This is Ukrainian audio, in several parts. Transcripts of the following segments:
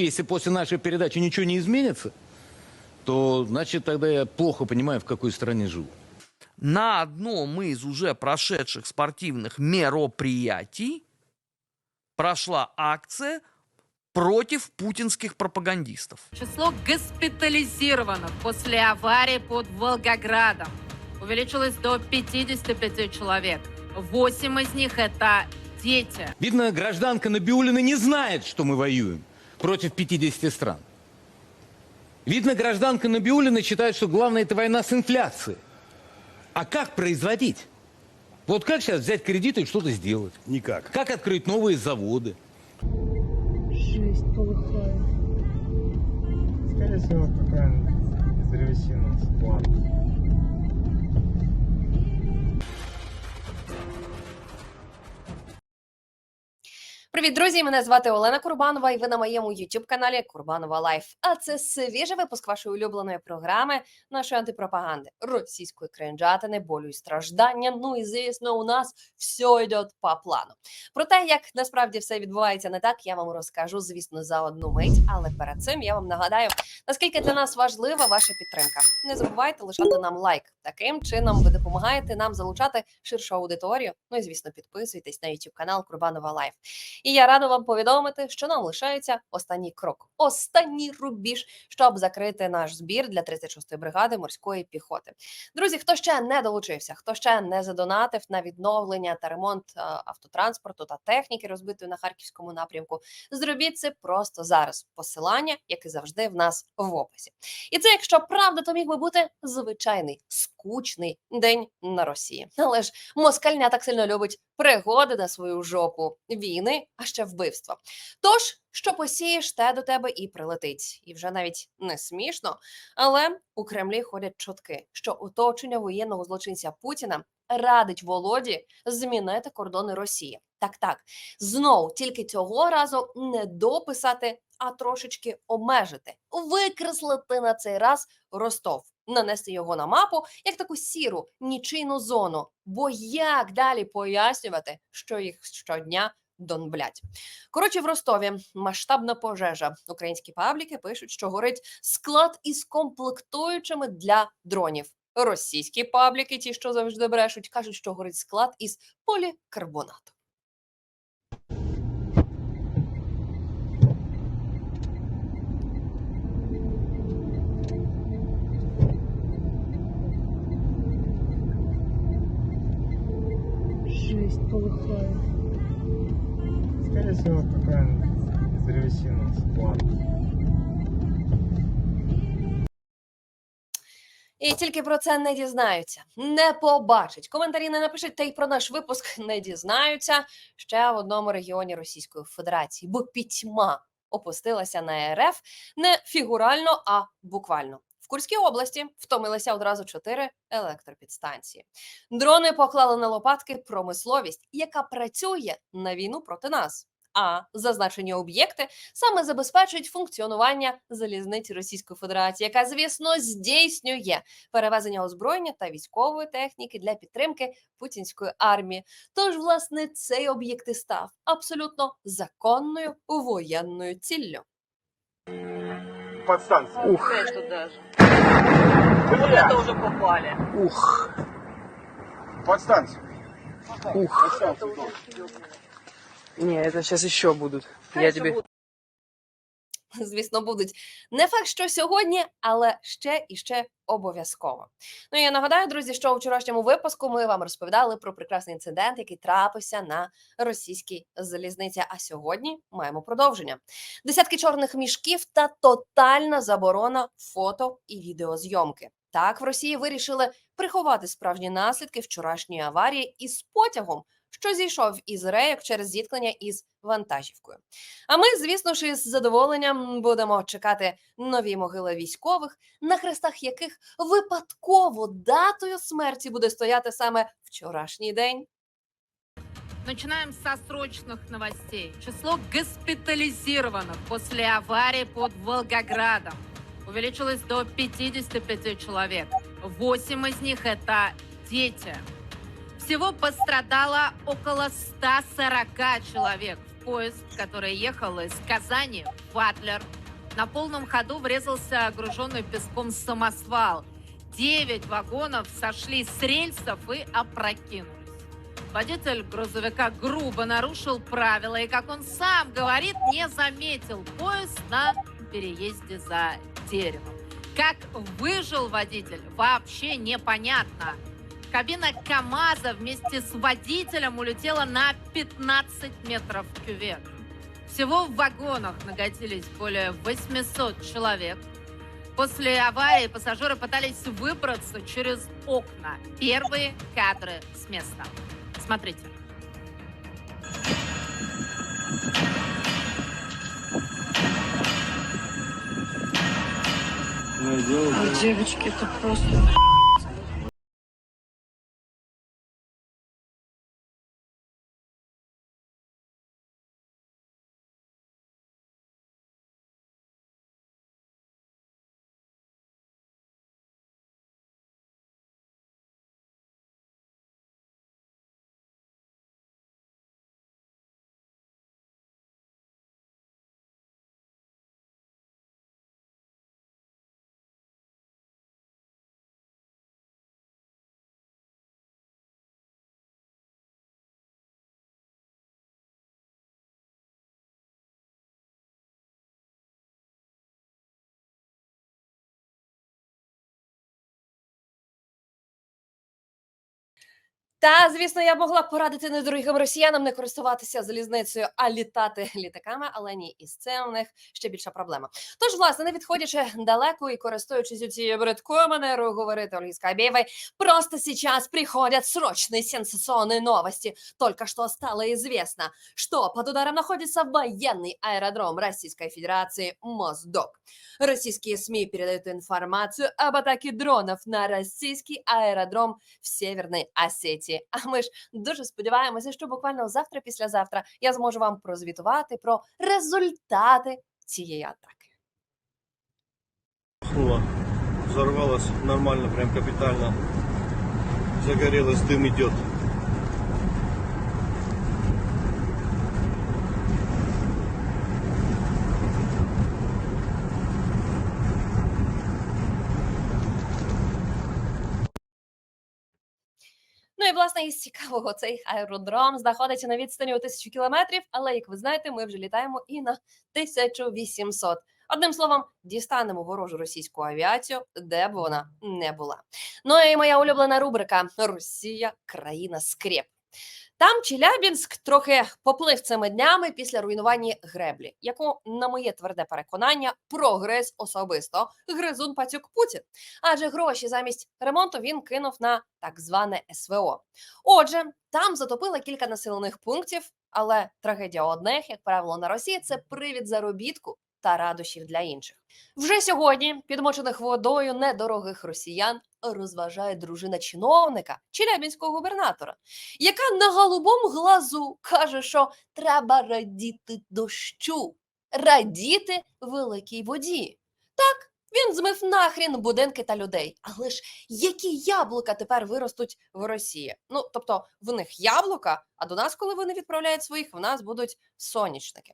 Если после нашей передачи ничего не изменится, то значит тогда я плохо понимаю, в какой стране живу. На одном из уже прошедших спортивных мероприятий прошла акция против путинских пропагандистов. Число госпитализированных после аварии под Волгоградом увеличилось до 55 человек. Восемь из них это дети. Видно, гражданка Набиулина не знает, что мы воюем против 50 стран. Видно, гражданка Набиулина считает, что главное это война с инфляцией. А как производить? Вот как сейчас взять кредиты и что-то сделать? Никак. Как открыть новые заводы? Жесть, полыхает. Скорее всего, какая-нибудь древесина. Привіт, друзі! Мене звати Олена Курбанова, і ви на моєму youtube каналі Курбанова Лайф. А це свіжий випуск вашої улюбленої програми, нашої антипропаганди, російської кринжатини, болю і страждання. Ну і звісно, у нас все йде по плану. Про те, як насправді все відбувається не так, я вам розкажу, звісно, за одну мить. Але перед цим я вам нагадаю, наскільки для нас важлива ваша підтримка. Не забувайте лишати нам лайк. Таким чином ви допомагаєте нам залучати ширшу аудиторію. Ну і звісно, підписуйтесь на youtube канал Курбанова Лайф. І я рада вам повідомити, що нам лишається останній крок, останній рубіж, щоб закрити наш збір для 36-ї бригади морської піхоти. Друзі, хто ще не долучився, хто ще не задонатив на відновлення та ремонт е, автотранспорту та техніки, розбитої на харківському напрямку, зробіть це просто зараз. Посилання, як і завжди, в нас в описі. І це, якщо правда, то міг би бути звичайний скучний день на Росії. Але ж москальня так сильно любить пригоди на свою жопу, війни, а ще вбивства. Тож, що посієш, те до тебе і прилетить. І вже навіть не смішно, але у Кремлі ходять чутки, що оточення воєнного злочинця Путіна радить Володі змінити кордони Росії. Так, так, знов тільки цього разу не дописати, а трошечки обмежити, викреслити на цей раз Ростов, нанести його на мапу як таку сіру нічийну зону. Бо як далі пояснювати, що їх щодня донблять? Коротше, в Ростові масштабна пожежа. Українські пабліки пишуть, що горить склад із комплектуючими для дронів. Російські пабліки, ті, що завжди брешуть, кажуть, що горить склад із полікарбонату. Скорее всего, какая-нибудь древесина. І тільки про це не дізнаються, не побачать. Коментарі не напишуть, та й про наш випуск не дізнаються ще в одному регіоні Російської Федерації, бо пітьма опустилася на РФ не фігурально, а буквально. В Курській області втомилися одразу чотири електропідстанції. Дрони поклали на лопатки промисловість, яка працює на війну проти нас. А зазначені об'єкти саме забезпечують функціонування залізниці Російської Федерації, яка, звісно, здійснює перевезення озброєння та військової техніки для підтримки путінської армії. Тож, власне, цей об'єкт і став абсолютно законною воєнною ціллю. Подстанция. Ух. Бля! Это уже попали. ух, Подстанция. ух. Подстанция. Не, это сейчас еще будут. Я тебе... Звісно, будуть не факт, що сьогодні, але ще і ще обов'язково. Ну і я нагадаю, друзі, що у вчорашньому випуску ми вам розповідали про прекрасний інцидент, який трапився на російській залізниці. А сьогодні маємо продовження: десятки чорних мішків та тотальна заборона фото і відеозйомки. Так в Росії вирішили приховати справжні наслідки вчорашньої аварії із потягом, що зійшов із рейок через зіткнення із вантажівкою. А ми, звісно ж, із задоволенням будемо чекати нові могили військових, на хрестах яких випадково датою смерті буде стояти саме вчорашній день. Начинаем со срочных новостей. Число госпитализированных после аварии под Волгоградом увеличилось до 55 человек. Восемь из них это дети. Всего пострадало около 140 человек. В поезд, который ехал из Казани Ватлер на полном ходу врезался груженный песком самосвал. Девять вагонов сошли с рельсов и опрокинулись. Водитель грузовика грубо нарушил правила и, как он сам говорит, не заметил поезд на переезде за деревом. Как выжил водитель, вообще непонятно. Кабина КАМАЗа вместе с водителем улетела на 15 метров в кювет. Всего в вагонах нагодились более 800 человек. После аварии пассажиры пытались выбраться через окна. Первые кадры с места. Смотрите. Ой, девочки, это просто... Та, звісно, я б могла б порадити недорогим росіянам не користуватися залізницею, а літати літаками, але ні, із цим у них ще більша проблема. Тож, власне, не відходячи далеко і користуючись цією бридкою манерою говорити Ольги Скабєєвой, просто сейчас приходят срочные сенсационные новости. Только что стало известно, что под ударом находится военный аэродром Российской Федерации Моздок. Российские СМИ передают информацию об атаке дронов на российский аэродром в Северной Осетії. А ми ж дуже сподіваємося, що буквально завтра, післязавтра я зможу вам прозвітувати про результати цієї атаки. Пахнуло, взорвалось нормально, прям капітально. Загорелось, дым идет. Ну і власне із цікавого цей аеродром знаходиться на відстані у тисячу кілометрів, але як ви знаєте, ми вже літаємо і на 1800. Одним словом, дістанемо ворожу російську авіацію, де б вона не була. Ну і моя улюблена рубрика Росія країна скреп. Там Челябінськ трохи поплив цими днями після руйнування греблі, яку, на моє тверде переконання, прогрес особисто гризун пацюк Путін. Адже гроші замість ремонту він кинув на так зване СВО. Отже, там затопили кілька населених пунктів, але трагедія одних, як правило, на Росії це привід заробітку та радощів для інших. Вже сьогодні підмочених водою недорогих росіян розважає дружина чиновника челябінського губернатора, яка на голубому глазу каже, що треба радіти дощу, радіти великій воді. Так, він змив нахрін будинки та людей. Але ж які яблука тепер виростуть в Росії? Ну, тобто, в них яблука, а до нас, коли вони відправляють своїх, в нас будуть сонячники.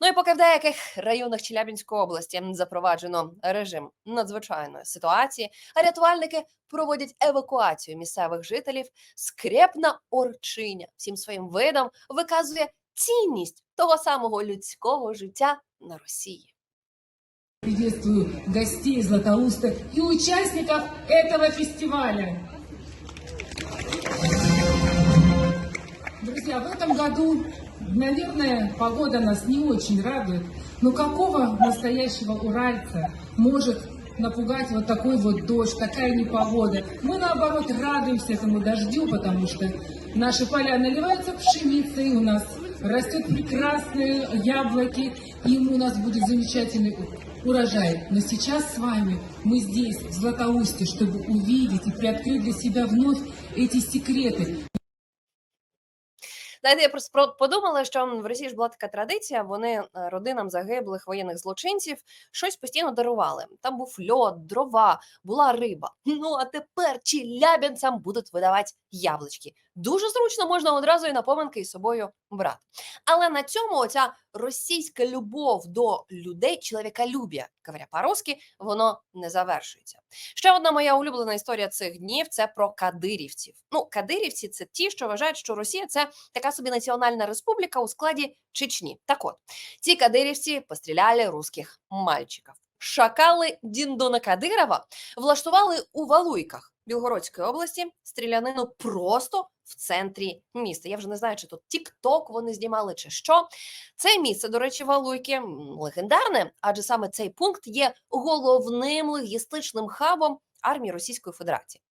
Ну і поки в деяких районах Челябінської області запроваджено режим надзвичайної ситуації, а рятувальники проводять евакуацію місцевих жителів, скрепна орчиня всім своїм видом виказує цінність того самого людського життя на Росії. Приветствую гостей Златоуста и участников этого фестиваля. Друзья, в этом году, наверное, погода нас не очень радует, но какого настоящего уральца может напугать вот такой вот дождь, такая непогода? Мы, наоборот, радуемся этому дождю, потому что наши поля наливаются пшеницей, у нас растет прекрасные яблоки, и у нас будет замечательный урожай. Но сейчас с вами мы здесь, в Златоусте, чтобы увидеть и приоткрыть для себя вновь эти секреты. Знаєте, я просто про- подумала, що в Росії ж була така традиція. Вони е, родинам загиблих воєнних злочинців щось постійно дарували. Там був льод, дрова, була риба. Ну а тепер челябінцям будуть видавати яблучки. дуже зручно можна одразу і на поминки із собою брати. Але на цьому оця російська любов до людей, чоловіколюбія, говоря по-русски, воно не завершується. Ще одна моя улюблена історія цих днів це про кадирівців. Ну, кадирівці це ті, що вважають, що Росія це така собі національна республіка у складі Чечні. Так от, ці кадирівці постріляли русських мальчиків. Шакали Діндона Кадирова влаштували у Валуйках Білгородської області стрілянину просто в центрі міста. Я вже не знаю, чи тут Тік-Ток вони знімали, чи що. Це місце, до речі, Валуйки легендарне, адже саме цей пункт є головним логістичним хабом армії Російської Федерації.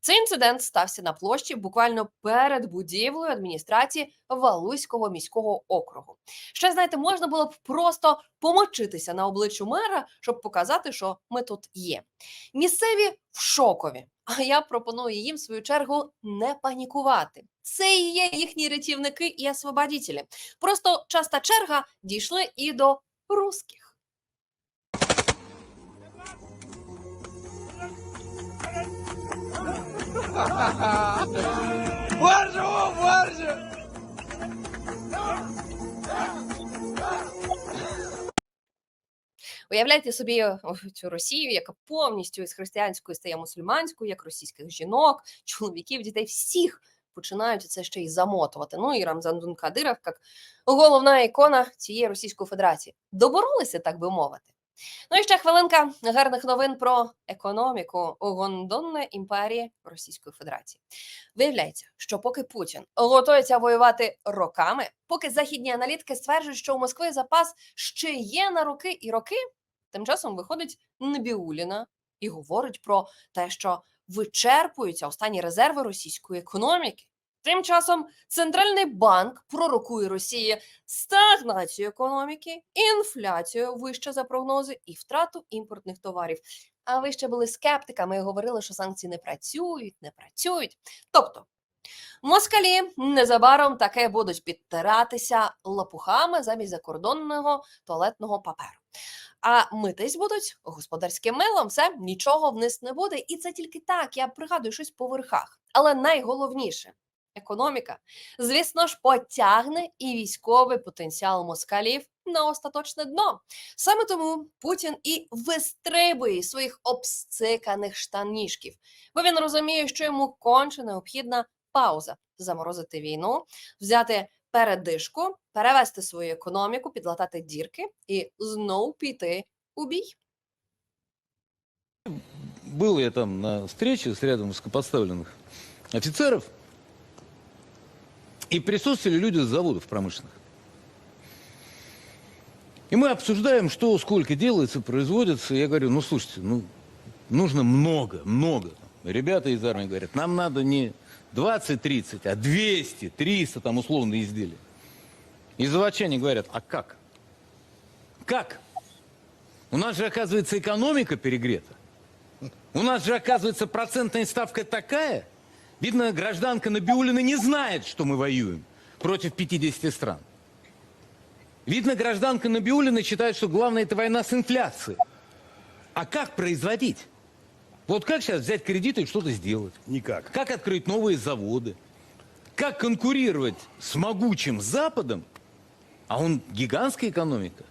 Цей інцидент стався на площі буквально перед будівлею адміністрації Валуйського міського округу. Ще знаєте, можна було б просто помочитися на обличчю мера, щоб показати, що ми тут є. Місцеві в шокові. А я пропоную їм в свою чергу не панікувати. Це і є їхні рятівники і освободітелі. Просто часта черга дійшли і до русських. Уявляйте собі цю Росію, яка повністю із християнської стає мусульманською, як російських жінок, чоловіків, дітей, всіх починають це ще й замотувати. Ну і Рамзан Кадиров, як головна ікона цієї Російської Федерації. Доборолися, так би мовити. Ну і ще хвилинка гарних новин про економіку гондонної імперії Російської Федерації. Виявляється, що поки Путін готується воювати роками, поки західні аналітики стверджують, що у Москви запас ще є на роки і роки, тим часом виходить Небіуліна і говорить про те, що вичерпуються останні резерви російської економіки. Тим часом центральний банк пророкує Росії стагнацію економіки, інфляцію вище за прогнози і втрату імпортних товарів. А ви ще були скептиками і говорили, що санкції не працюють, не працюють. Тобто, москалі незабаром таке будуть підтиратися лопухами замість закордонного туалетного паперу. А митись будуть господарським милом, все нічого вниз не буде. І це тільки так. Я пригадую щось по верхах. Але найголовніше економіка, звісно ж, потягне і військовий потенціал москалів на остаточне дно. Саме тому Путін і вистрибує із своїх обсциканих штанішків, бо він розуміє, що йому конче необхідна пауза заморозити війну, взяти передишку, перевести свою економіку, підлатати дірки і знов піти у бій. Был я там на встрече с рядом высокопоставленных офицеров, И присутствовали люди с заводов промышленных. И мы обсуждаем, что сколько делается, производится. Я говорю, ну слушайте, ну нужно много, много. Ребята из армии говорят, нам надо не 20-30, а 200, 300 там условно изделия. И заводчане говорят, а как? Как? У нас же, оказывается, экономика перегрета. У нас же, оказывается, процентная ставка такая. Видно, гражданка Набиулина не знает, что мы воюем против 50 стран. Видно, гражданка Набиулина считает, что главное это война с инфляцией. А как производить? Вот как сейчас взять кредиты и что-то сделать? Никак. Как открыть новые заводы? Как конкурировать с могучим Западом, а он гигантская экономика,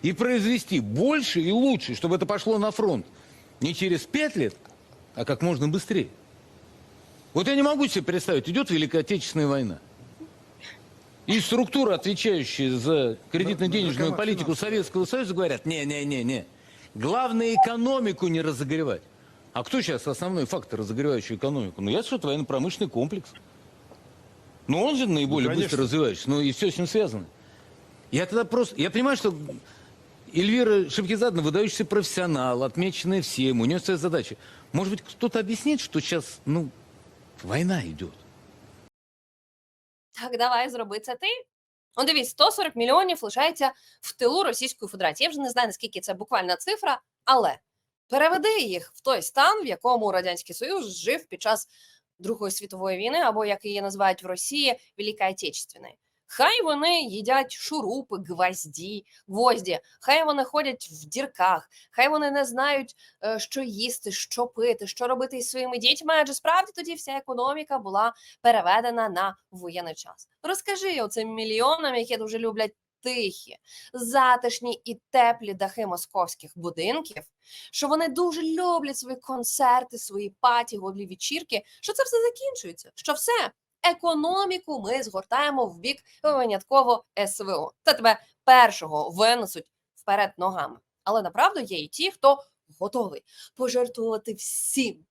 и произвести больше и лучше, чтобы это пошло на фронт не через пять лет, а как можно быстрее. Вот я не могу себе представить, идет Великая Отечественная война. И структуры, отвечающие за кредитно-денежную политику Советского Союза, говорят, не-не-не-не, главное экономику не разогревать. А кто сейчас основной фактор, разогревающий экономику? Ну, я что-то военно-промышленный комплекс. Ну, он же наиболее Ну, конечно. быстро развивающийся, ну и все с ним связано. Я тогда просто, я понимаю, что Эльвира Шевкизадна выдающийся профессионал, отмеченная всем, у нее своя задача. Может быть, кто-то объяснит, что сейчас, ну, война идет. Так, давай зроби це ти. Ну, дивись, 140 мільйонів лишається в тилу Російської Федерації. Я вже не знаю, наскільки це буквальна цифра, але переведи їх в той стан, в якому Радянський Союз жив під час Другої світової війни, або як її називають в Росії Великої Отечественної. Хай вони їдять шурупи, гвозді, гвозді, хай вони ходять в дірках, хай вони не знають, е, що їсти, що пити, що робити із своїми дітьми, адже справді тоді вся економіка була переведена на воєнний час. Розкажи оцим мільйонам, які дуже люблять тихі, затишні і теплі дахи московських будинків, що вони дуже люблять свої концерти, свої паті, годлі вечірки, що це все закінчується, що все. Економіку ми згортаємо в бік винятково СВО. Та тебе першого винесуть вперед ногами. Але направду є і ті, хто готовий пожертвувати всім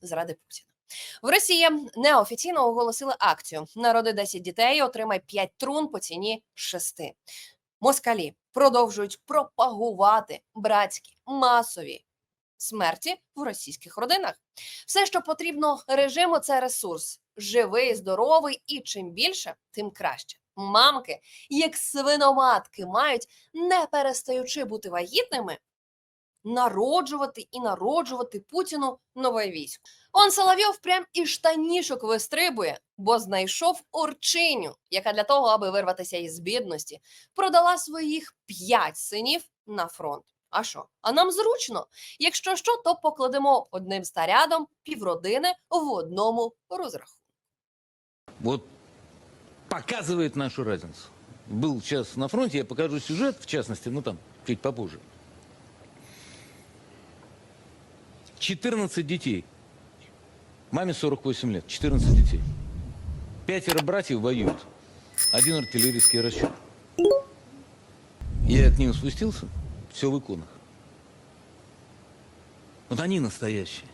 заради Путіна. В Росії неофіційно оголосили акцію Народи 10 дітей, отримай 5 трун по ціні 6. Москалі продовжують пропагувати братські масові смерті в російських родинах. Все, що потрібно режиму, це ресурс. Живий, здоровий, і чим більше, тим краще. Мамки, як свиноматки, мають, не перестаючи бути вагітними, народжувати і народжувати Путіну нове військо. Он Соловйов прям із штанішок вистрибує, бо знайшов орчиню, яка для того, аби вирватися із бідності, продала своїх п'ять синів на фронт. А що? А нам зручно. Якщо що, то покладемо одним старядом півродини в одному розрахунку. Вот показывает нашу разницу. Был сейчас на фронте, я покажу сюжет, в частности, ну там, чуть попозже. 14 детей. Маме 48 лет, 14 детей. Пятеро братьев воюют. Один артиллерийский расчет. Я к ним спустился, все в иконах. Вот они настоящие.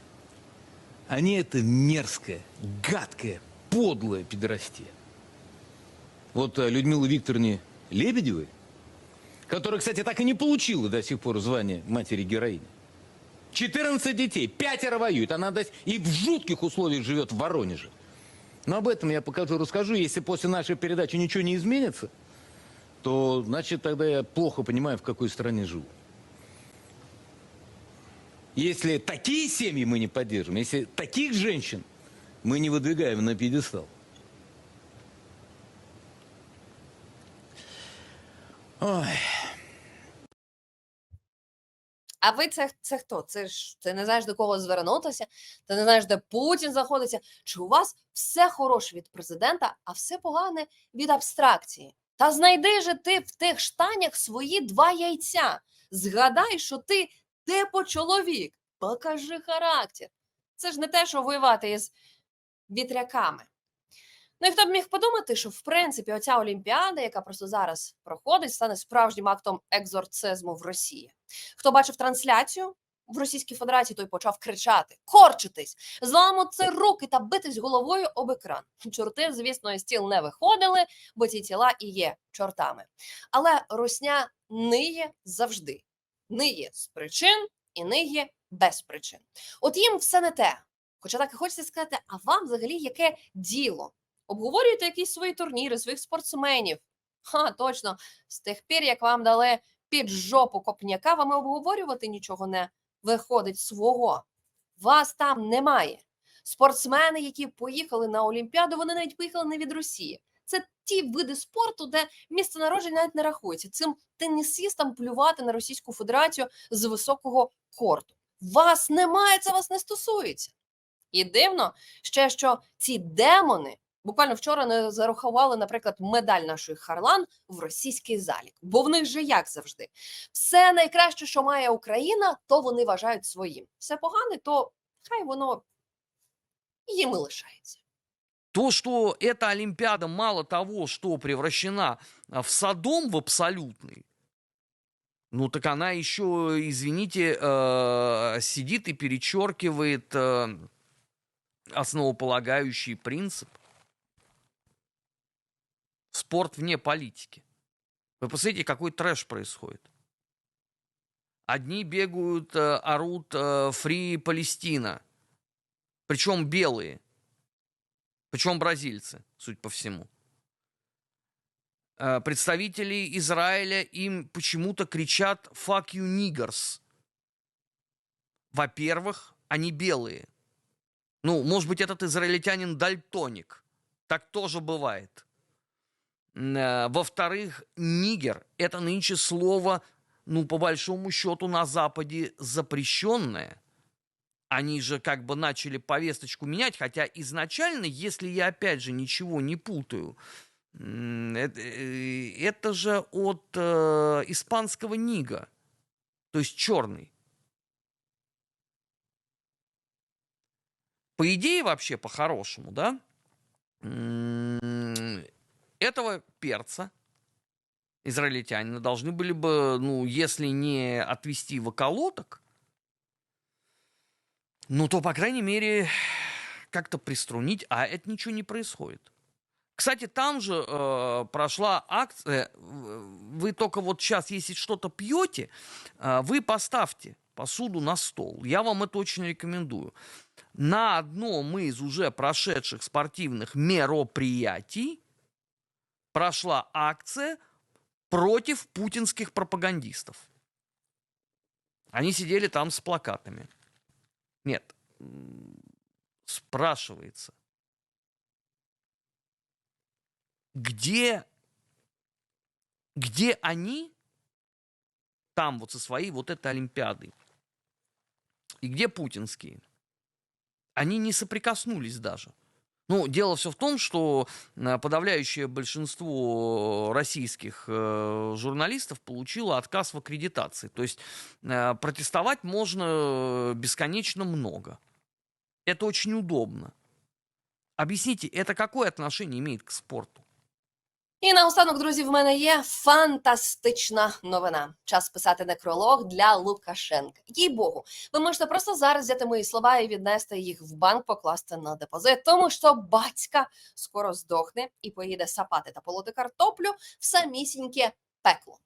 Они это мерзкое, гадкое, подлое пидорастие. Вот э, Людмилу Викторовне Лебедевой, которая, кстати, так и не получила до сих пор звание матери героини. 14 детей, пятеро воюют, она до и в жутких условиях живет в Воронеже. Но об этом я покажу, расскажу. Если после нашей передачи ничего не изменится, то значит тогда я плохо понимаю, в какой стране живу. Если такие семьи мы не поддержим, если таких женщин мы не выдвигаем на пьедестал. Ой, А ви це, це хто? Це ж ти не знаєш до кого звернутися, ти не знаєш, де Путін знаходиться. Чи у вас все хороше від президента, а все погане від абстракції? Та знайди же ти в тих штанях свої два яйця. Згадай, що ти типу чоловік. Покажи характер. Це ж не те, що воювати із вітряками. Ну і хто б міг подумати, що в принципі оця Олімпіада, яка просто зараз проходить, стане справжнім актом екзорцизму в Росії. Хто бачив трансляцію в Російській Федерації, той почав кричати, корчитись, зламати руки та битись головою об екран. Чорти, звісно, стіл не виходили, бо ці тіла і є чортами. Але русня ниє завжди. Ниє з причин і ниє без причин. От їм все не те. Хоча так і хочеться сказати, а вам взагалі яке діло? Обговорюєте якісь свої турніри, своїх спортсменів. Ха, точно, з тих пір, як вам дали під жопу копняка, вам і обговорювати нічого не виходить свого. Вас там немає. Спортсмени, які поїхали на Олімпіаду, вони навіть поїхали не від Росії. Це ті види спорту, де місце народження навіть не рахується. Цим тенісістам плювати на Російську Федерацію з високого корту. Вас немає, це вас не стосується. І дивно ще, що ці демони буквально вчора не зарахували, наприклад, медаль нашої Харлан в російський залік. Бо в них же як завжди. Все найкраще, що має Україна, то вони вважають своїм. Все погане, то хай воно їм і лишається. То, что эта Олимпиада мало того, что превращена а, в Содом в абсолютный, ну так она еще, извините, э, сидит и перечеркивает э, основополагающий принцип. Спорт вне политики. Вы посмотрите, какой трэш происходит. Одни бегают, э, орут «Фри Палестина», причем белые. Причем бразильцы, суть по всему. Э, Представители Израиля им почему-то кричат «fuck you niggers». Во-первых, они белые. Ну, может быть, этот израильтянин дальтоник. Так тоже бывает. Э, Во-вторых, нигер – это нынче слово, ну, по большому счету, на Западе запрещенное. Они же как бы начали повесточку менять, хотя изначально, если я опять же ничего не путаю, э, это же от э, испанского нига, то есть черный. По идее, вообще, по-хорошему, да, этого перца израильтянина должны были бы, ну, если не отвести в околоток, ну, то, по крайней мере, как-то приструнить, а это ничего не происходит. Кстати, там же э, прошла акция. э, Вы только вот сейчас, если что-то пьете, э, вы поставьте посуду на стол. Я вам это очень рекомендую. На одном из уже прошедших спортивных мероприятий прошла акция против путинских пропагандистов. Они сидели там с плакатами. Нет, спрашивается, где, где они там вот со своей вот этой Олимпиадой? И где путинские? Они не соприкоснулись даже. Ну, дело все в том, что э, подавляющее большинство российских э, журналистов получило отказ в аккредитации. То есть э, протестовать можно бесконечно много. Это очень удобно. Объясните, это какое отношение имеет к спорту? І наостанок, друзі, в мене є фантастична новина. Час писати некролог для Лукашенка. Їй богу, ви можете просто зараз взяти мої слова і віднести їх в банк, покласти на депозит, тому що батька скоро здохне і поїде сапати та полоти картоплю в самісіньке пекло.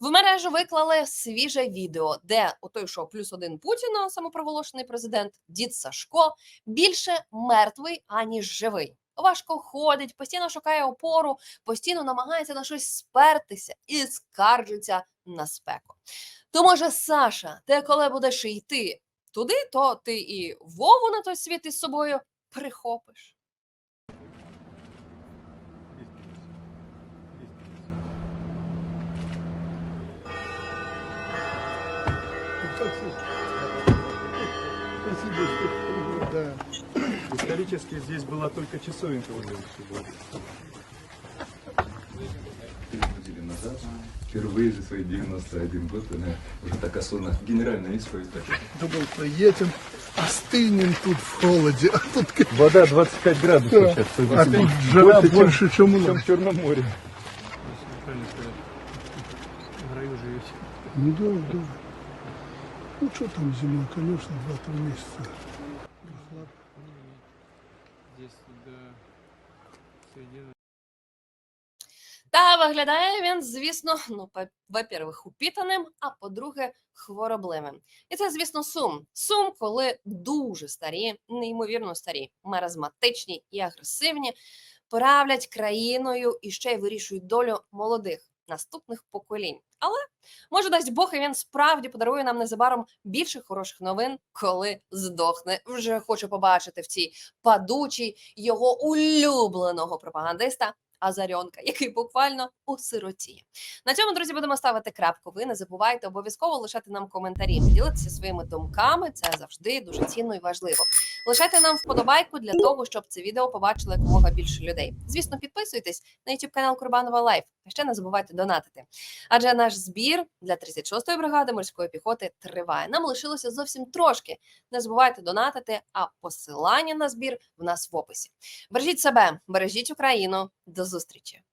В мережу виклали свіже відео, де отой, що плюс один Путіна, самопроголошений президент, дід Сашко, більше мертвий аніж живий. Важко ходить, постійно шукає опору, постійно намагається на щось спертися і скаржиться на спеку. То може, Саша, ти коли будеш йти туди, то ти і Вову на той світ із собою прихопиш. Да. Исторически здесь была только часовенка вот неделю назад, впервые за свои 91 год, она уже так осознанно, генеральная исповедь. Думал, поедем, остынем тут в холоде, а тут, Вода 25 градусов Да. сейчас. а тут жара больше, чем у чем нас. в Черном море. В раю живете. Ну да, да. Ну что там зима, конечно, 2-3 месяца. Та виглядає він, звісно, ну, во-первых, упітаним, а по-друге, хворобливим. І це, звісно, сум. Сум, коли дуже старі, неймовірно старі, маразматичні і агресивні, правлять країною і ще й вирішують долю молодих наступних поколінь. Але може дасть Бог, і він справді подарує нам незабаром більше хороших новин, коли здохне. Вже хочу побачити в цій падучій його улюбленого пропагандиста Азарьонка, який буквально осиротіє. На цьому, друзі, будемо ставити крапку. Ви не забувайте обов'язково лишати нам коментарі, ділитися своїми думками. Це завжди дуже цінно і важливо. Лишайте нам вподобайку для того, щоб це відео побачили якомога більше людей. Звісно, підписуйтесь на YouTube канал Курбанова Лайф. Ще не забувайте донатити. Адже наш збір для 36-ї бригади морської піхоти триває. Нам лишилося зовсім трошки. Не забувайте донатити, а посилання на збір в нас в описі. Бережіть себе, бережіть Україну. До зустрічі!